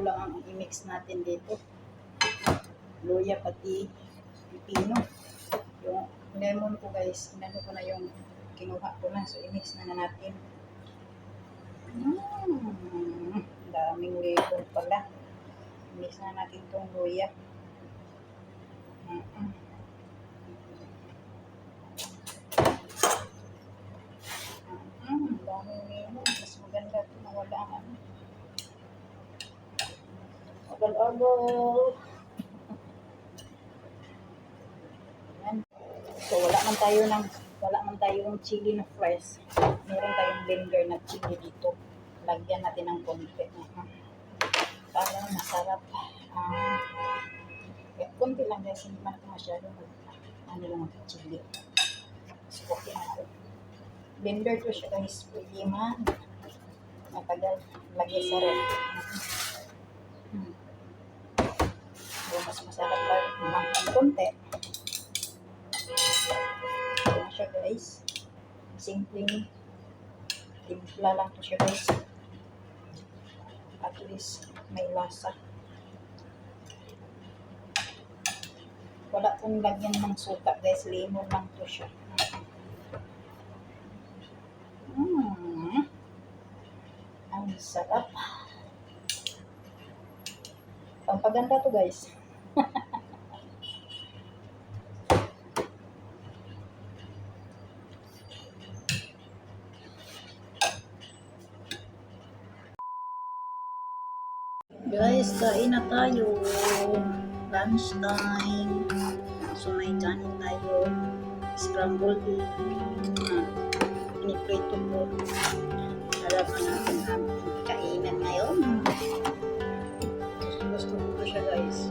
ito lang ang i-mix natin dito. Luya pati pipino. Yung lemon ko guys, inano ko na yung kinuha ko na. So, i-mix na, na natin. Mm, daming lemon pala. I-mix na natin itong luya. Mm-mm. Mm, daming lemon. Mas maganda ito na wala ang ano. Agal-agal. Ayan. So, wala man tayo ng wala man tayong chili na fresh. Meron tayong blender na chili dito. Lagyan natin ng konti. Para masarap. Ah, eh, konti lang guys. Hindi man ito masyado. Ano lang ang chili. So, okay na ito. Blender to siya guys. Pwede man. Matagal. Lagay sa ref. So, mas masarap lang ng konti. Ito na siya guys. Simpleng timpla lang to siya guys. At least may lasa. Wala pong lagyan ng suka guys. Lemon lang to siya. Mm. Ang sarap. Pampaganda to guys. Guys, kain na tayo. Lunch time. So, may kanin tayo. Scrambled egg. Piniprito ko. Harap na natin ang kainan ngayon. Gusto, ko siya guys.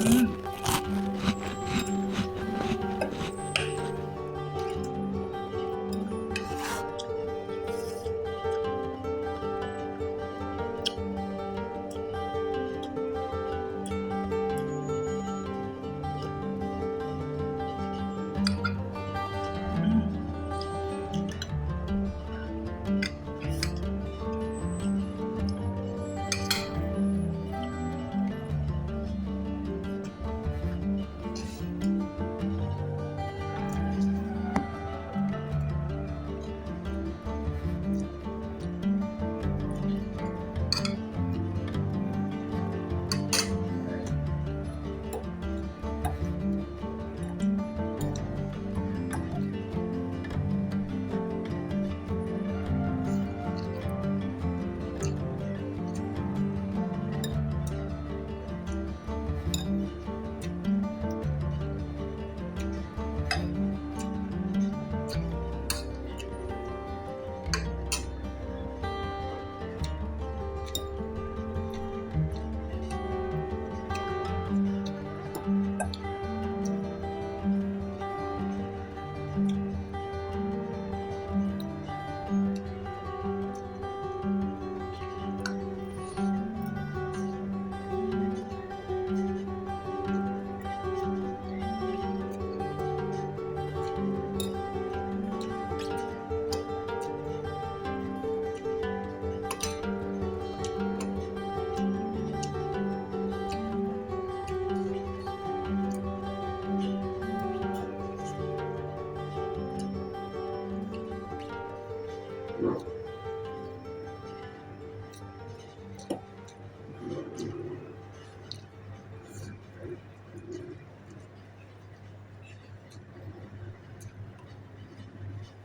Mm.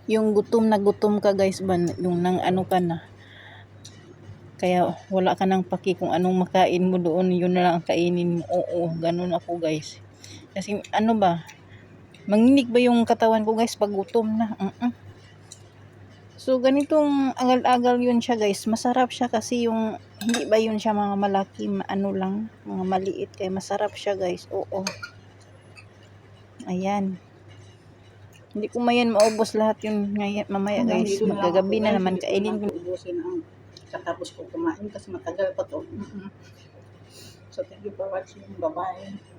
Yung gutom na gutom ka guys ba yung nang ano ka na. Kaya wala ka nang paki kung anong makain mo doon. Yun na lang ang kainin mo. Oo ganun ako guys. Kasi ano ba? Manginig ba yung katawan ko guys pag gutom na? Uh-uh. So ganitong agal-agal yun siya guys masarap siya kasi yung hindi ba yun siya mga malaki ano lang mga maliit kaya masarap siya guys oo ayan hindi ko mayan maubos lahat yun ngayon, mamaya guys. Magagabi na naman kainin ko. Ubusin ang katapos ko kumain kasi matagal pa to. So thank you for watching. Bye-bye.